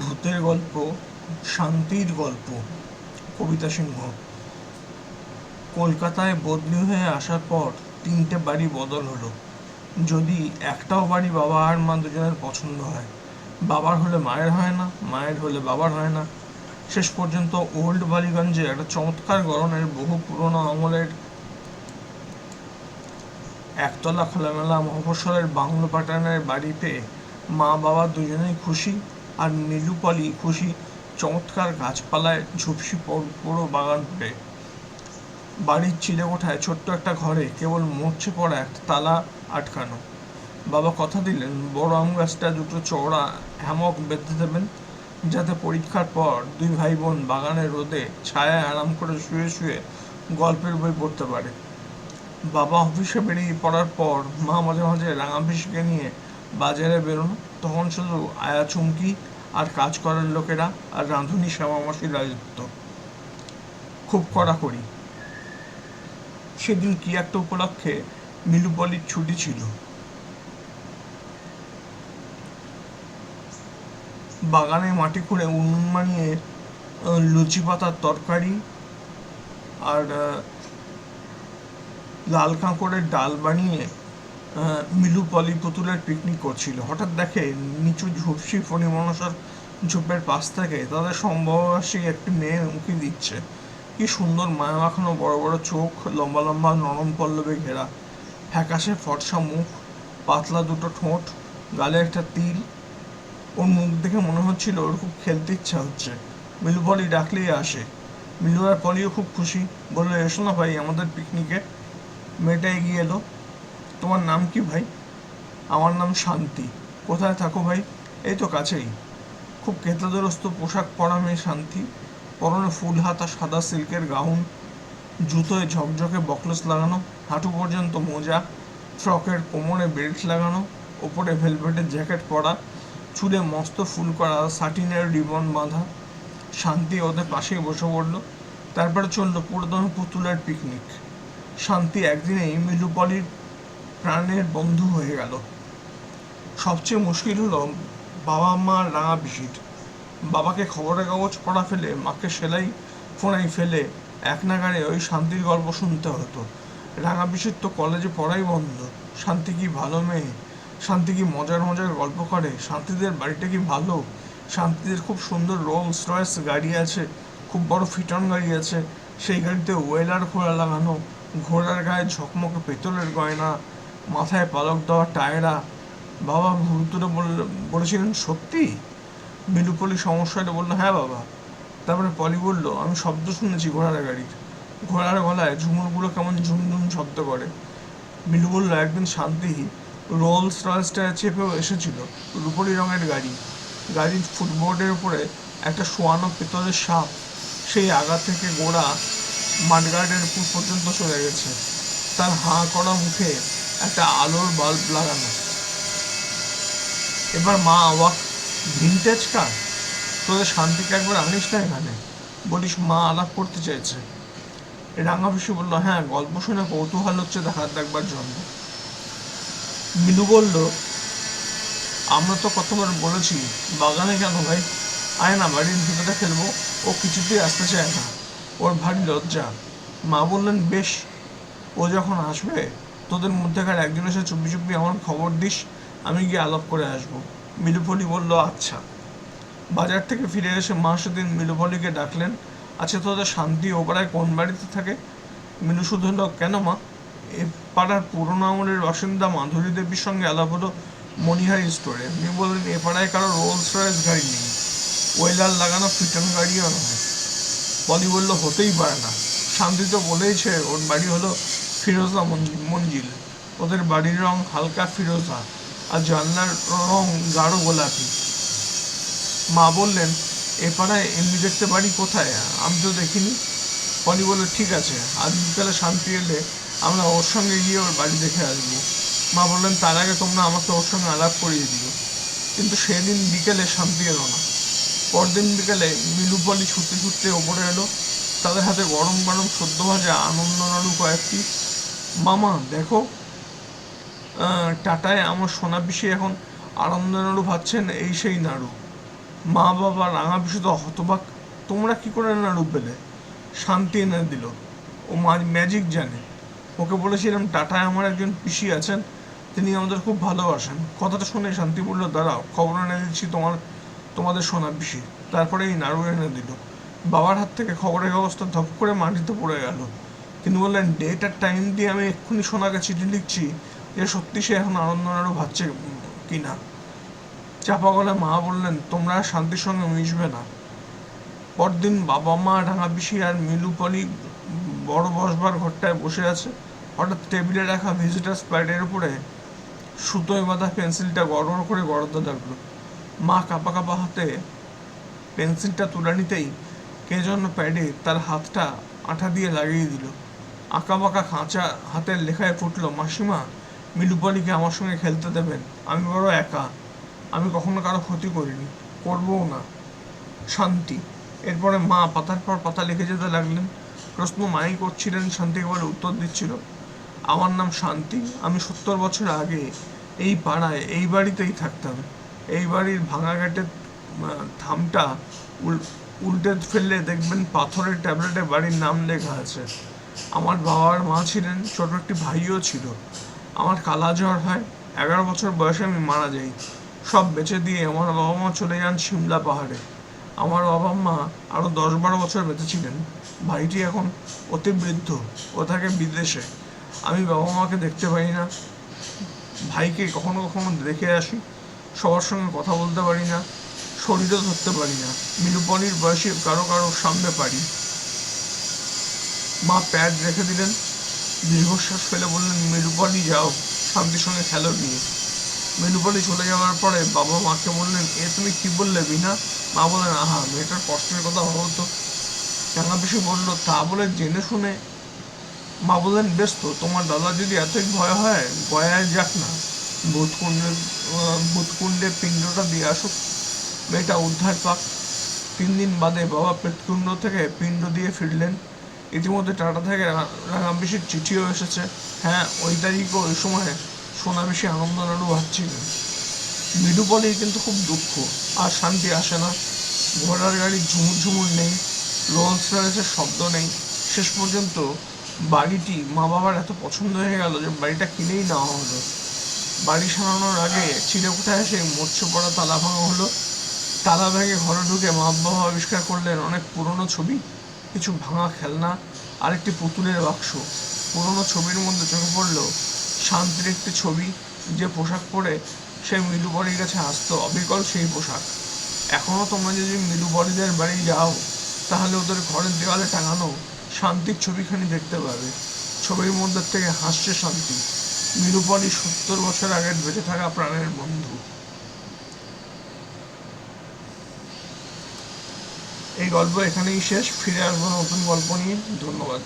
ভূতের গল্প, শান্তির গল্প, কবিতা সিংহ। কলকাতায় বদলি হয়ে আসার পর তিনটে বাড়ি বদল হলো। যদি একটাও বাড়ি বাবা আর মা দুজনের পছন্দ হয়, বাবার হলে মায়ের হয় না, মায়ের হলে বাবার হয় না। শেষ পর্যন্ত ওল্ড বালিগঞ্জে একটা চমৎকার গড়নের বহু পুরনো আমলের একতলা খোলামেলা মফস্বলের বাংলো প্যাটার্নের বাড়িতে মা বাবা দুজনেই খুশি। আর নীলুপলি খুশি চমৎকার গাছপালায় ঝুপসি পর- বাগান পেয়ে বাড়ির চিলে কোঠায় ছোট্ট একটা ঘরে কেবল মরছে পড়া একটা তালা আটকানো। বাবা কথা দিলেন, বড় আম গাছটা দুটো চওড়া হ্যামক বেঁধে দেবেন, যাতে পরীক্ষার পর দুই ভাই বোন বাগানের রোদে ছায়ায় আরাম করে শুয়ে শুয়ে গল্পের বই পড়তে পারে। বাবা অফিসে বেরিয়ে পড়ার পর মা মাঝে মাঝে রাঙাভিষকে নিয়ে বাজারে বেরোনো। তখন শুধু আয়া চুমকি আর কাজ করার লোকেরা আর রাঁধুনি শ্যামামাসির রাজত্ব। খুব কড়াকড়ি। সেদিন কি একটা উপলক্ষে মিলুপলির ছুটি ছিল। বাগানে মাটি খুঁড়ে উনুন মানিয়ে লুচি পাতার তরকারি আর লাল কাঁকড়ের ডাল বানিয়ে মিলু পলি পুতুলের পিকনিক করছিল। হঠাৎ দেখে নিচু ঝুপসি ফণি মনসার ঝোপের পাশ থেকে তাদের সম্ভবাসী একটি মেয়ে উঁকি দিচ্ছে। কি সুন্দর মায়া মাখানো বড় বড় চোখ, লম্বা লম্বা নরম পল্লবে ঘেরা। ফ্যাকাশে ফর্সা মুখ, পাতলা দুটো ঠোঁট, গালে একটা তিল। ওর মুখ দেখে মনে হচ্ছিল ওর খুব খেলতে ইচ্ছা হচ্ছে। মিলু পলি ডাকলেই আসে। মিলু আর পলিও খুব খুশি। বলল, এসো না ভাই, আমাদের পিকনিকে মেয়েটা এগিয়ে এলো। তোমার নাম কি ভাই? আমার নাম শান্তি। কোথায় থাকো ভাই? এই তো কাছেই। খুব কেতদরস্ত পোশাক পরা মেয়ে শান্তি। পরনে ফুল হাতা, সাদা সিল্কের গাউন, জুতোয় ঝকঝকে বকলস লাগানো, হাঁটু পর্যন্ত মোজা, ফ্রকের কোমরে বেল্ট লাগানো, ওপরে ভেলভেটের জ্যাকেট পরা, চুলে মস্ত ফুল করা, সাটিনের রিবন বাঁধা। শান্তি ওদের পাশেই বসে পড়ল। তারপরে চলল পুরোদমে পুতুলের পিকনিক শান্তি একদিনেই মিলুপলির প্রাণের বন্ধু হয়ে গেল। সবচেয়ে মুশকিল হলো বাবা মা রাঙা পিসির বাবাকে খবরের কাগজ পড়া ফেলে, মাকে সেলাই ফোনাই ফেলে এক নাগারে ওই শান্তির গল্প শুনতে হতো। রাঙা পিসির তো কলেজে পড়াই বন্ধ। শান্তি কি ভালো মেয়ে? শান্তি কি মজার মজার গল্প করে? শান্তিদের বাড়িটা কি ভালো? শান্তিদের খুব সুন্দর রোলস রয়েস গাড়ি আছে, খুব বড় ফিটন গাড়ি আছে। সেই গাড়িতে ওয়েলার খোলা লাগানো, ঘোড়ার গায়ে ঝকমকে পেতলের গয়না মাথায় পালক দেওয়া টায়রা বাবা ভুতুরে বলেছিলেন, সত্যি? মিলুপলি সমস্যাটা বলল হ্যাঁ বাবা। তারপরে পলি বলল, আমি শব্দ শুনেছি ঘোড়ার গাড়ির। ঘোড়ার গলায় ঝুমুরগুলো কেমন ঝুমঝুম শব্দ করে। মিলু বলল, একদিন শান্তি রোলস রয়েসটা চেপেও এসেছিল রুপলি রঙের গাড়ি। গাড়ির ফুটবোর্ডের উপরে একটা শোয়ানো পেতলের সাপ, সেই আগা থেকে গোড়া মাঠগার্ডের পর্যন্ত চলে গেছে। তার হাঁ করা মুখে একটা আলোর বাল্ব লাগানো। এবার মা অবাক ভিনটেজ কার তোদের শান্তিকে একবার আনিস না এখানে? বলিস, মা আলাপ করতে চাইছে। রাঙা পিসি বলল হ্যাঁ গল্প শুনে কৌতূহল হচ্ছে দেখার দেখবার জন্য। মিলু বলল, আমরা তো কতবার বলেছি, বাগানে কেন ভাই? আয় না, বাড়ির ভিতরে খেলব ও কিছুতেই আসতে চায় না। ওর ভারী লজ্জা। মা বললেন, বেশ, ও যখন আসবে তোদের মধ্যেকার একজন এসে চুপি চুপি আমার খবর দিস, আমি গিয়ে আলাপ করে আসব। মিলুপলি বলল আচ্ছা। বাজার থেকে ফিরে এসে মা সেদিন মিলুপলিকে ডাকলেন আচ্ছা তোদের শান্তি ও পাড়ায় কোন বাড়িতে থাকে? মিনু শুধু কেন মা? এ পাড়ার পুরোনো আমলের বাসিন্দা মাধুরী দেবীর সঙ্গে আলাপ হলো মনিহারি স্টোরে। উনি বললেন, এ পাড়ায় কারও রোলস রয়েস গাড়ি নেই। ওয়েলার লাগানো ফিটন গাড়িও নয়। পলি বলল, হতেই পারে না। শান্তি তো বলেইছে, ওর বাড়ি হলো ফিরোজা মঞ্জিল ওদের বাড়ির রং হালকা ফিরোজা আর জানলার রং গাঢ় গোলাপি। মা বললেন, এ পাড়ায় এমনি দেখতে বাড়ি কোথায়? আমি তো দেখিনি। পলি বলল, ঠিক আছে, আজ বিকালে শান্তি এলে আমরা ওর সঙ্গে গিয়ে ওর বাড়ি দেখে আসব। মা বললেন, তার আগে তোমরা আমাকে ওর সঙ্গে আলাপ করিয়ে দিও। কিন্তু সেদিন বিকেলে শান্তি এলো না। পরদিন বিকেলে মিলুপলি ছুটতে ছুটতে ওপরে এলো। তাদের হাতে গরম গরম সদ্য ভাজা আনন্দ নাড়ু কয়েকটি মামা, দেখো। টাটায় আমার সোনা পিসি এখন আনন্দ নাড়ু ভাবছেন এই সেই নাড়ু। মা বাবা রাঙা বিশুদ্ধ হতবাক, তোমরা কি করে নাড়ু পেলে? শান্তি এনে দিল। ও মা ম্যাজিক জানে। ওকে বলেছিলাম, টাটায় আমার একজন পিসি আছেন, তিনি আমাদের খুব ভালোবাসেন। কথাটা শুনে শান্তি বলল, দাঁড়াও, খবর এনে দিচ্ছি তোমার, তোমাদের সোনা পিসি। তারপরে এই নাড়ু এনে দিল। বাবার হাত থেকে খবরের কাগজটা ধপ করে মাটিতে পড়ে গেল। তিনি বললেন ডেট আর টাইম দিয়ে আমি এক্ষুনি সোনাকে চিঠি লিখছি যে সত্যি সে এখন আনন্দ আরও ভাবছে কি না চাপা গলে মা বললেন, তোমরা শান্তির সঙ্গে মিশবে না। পরদিন বাবা মা ঢাকা পিসি আর মিলু পলি বড় বসবার ঘরটায় বসে আছে। হঠাৎ টেবিলে রাখা ভিজিটার্স প্যাডের উপরে সুতোয় বাঁধা পেন্সিলটা গড়গড় করে গড়াতে লাগল। মা কাপা কাপা হাতে পেন্সিলটা তুলে নিতেই কে যেন প্যাডে তার হাতটা আঠা দিয়ে লাগিয়ে দিল। আঁকা বাঁকা খাঁচা হাতের লেখায় ফুটলো, মাসিমা মিলুপলিকে আমার সঙ্গে খেলতে দেবেন, আমি বড় একা, আমি কখনো কারও ক্ষতি করিনি, করবও না। শান্তি। এরপরে মা পাতার পর পাতা লিখে যেতে লাগলেন। প্রশ্ন মাই করছিলেন, শান্তি একেবারে উত্তর দিচ্ছিল। আমার নাম শান্তি, আমি সত্তর বছর আগে এই পাড়ায়, এই বাড়িতেই থাকতাম। এই বাড়ির ভাঙা থামটা উল- উল্টে ফেললে দেখবেন পাথরের ট্যাবলেটে বাড়ির নাম লেখা আছে। আমার বাবার মা ছিলেন, ছোট একটি ভাইও ছিল। আমার কালা জ্বর হয়, এগারো বছর বয়সে আমি মারা যাই। সব বেঁচে দিয়ে আমার বাবা মা চলে যান সিমলা পাহাড়ে। আমার বাবা মা আরও দশ বারো বছর বেঁচে ছিলেন ভাইটি এখন অতি বৃদ্ধ ও থাকে বিদেশে। আমি বাবা মাকে দেখতে পাই না। ভাইকে কখনো কখনো দেখে আসি। সবার সঙ্গে কথা বলতে পারি না। শরীরও ধরতে পারি না। মিলুপনির বয়সে কারও কারও সামনে পারি। মা প্যাড রেখে দিলেন। দীর্ঘশ্বাস ফেলে বললেন মিলুপলি যাও, শান্তির সঙ্গে খেলো নিয়ে মিলুপলি চলে যাওয়ার পরে বাবা মাকে বললেন, এ তুমি কি বললে বিনা মা বললেন, আহা, মেয়েটার কষ্টের কথা ভাবো তো। রাঙা পিসি বলল, তা বলে জেনে শুনে। মা বললেন, বেশ তো, তোমার দাদা যদি এতই ভয় হয়, গয়ায় যাক না। ভূতকুণ্ডের ভূতকুণ্ডে পিণ্ডটা দিয়ে আসুক। মেয়েটা উদ্ধার পাক। তিন দিন বাদে বাবা পেটকুণ্ড থেকে পিণ্ড দিয়ে ফিরলেন। ইতিমধ্যে টাটা থেকে রাঙাবিশির চিঠিও এসেছে। হ্যাঁ ওই তারিখও ওই সময় সোনা বেশি আনন্দ নাড়ু ভাবছিলেন। মৃদুপলেই কিন্তু খুব দুঃখ। আর শান্তি আসে না। ঘোড়ার গাড়ি ঝুমুর ঝুমুর নেই রোলস রয়েসের শব্দ নেই। শেষ পর্যন্ত বাড়িটি মা বাবার এত পছন্দ হয়ে গেল যে বাড়িটা কিনেই নেওয়া হলো। বাড়ি সারানোর আগে চিলেকোঠায় এসে মরছে পড়া তালা ভাঙা হলো। তালা ভেঙে ঘরে ঢুকে মা বাবা আবিষ্কার করলেন অনেক পুরনো ছবি। কিছু ভাঙা খেলনা আর একটি পুতুলের বাক্স। পুরনো ছবির মধ্যে চোখে পড়ল, শান্তির একটি ছবি যে পোশাক পরে সে মিলু বাড়ির কাছে আসতো। অবিকল সেই পোশাক। এখনও তোমরা যদি মিলু বড়িদের বাড়ি যাও, তাহলে ওদের ঘরের দেওয়ালে টাঙানো শান্তির ছবিখানি দেখতে পাবে। ছবির মধ্যে থেকে হাসছে শান্তি। মিলুপলি সত্তর বছর আগের বেঁচে থাকা প্রাণের বন্ধু। এই গল্প এখানেই শেষ। ফিরে আসব নতুন গল্প নিয়ে। ধন্যবাদ।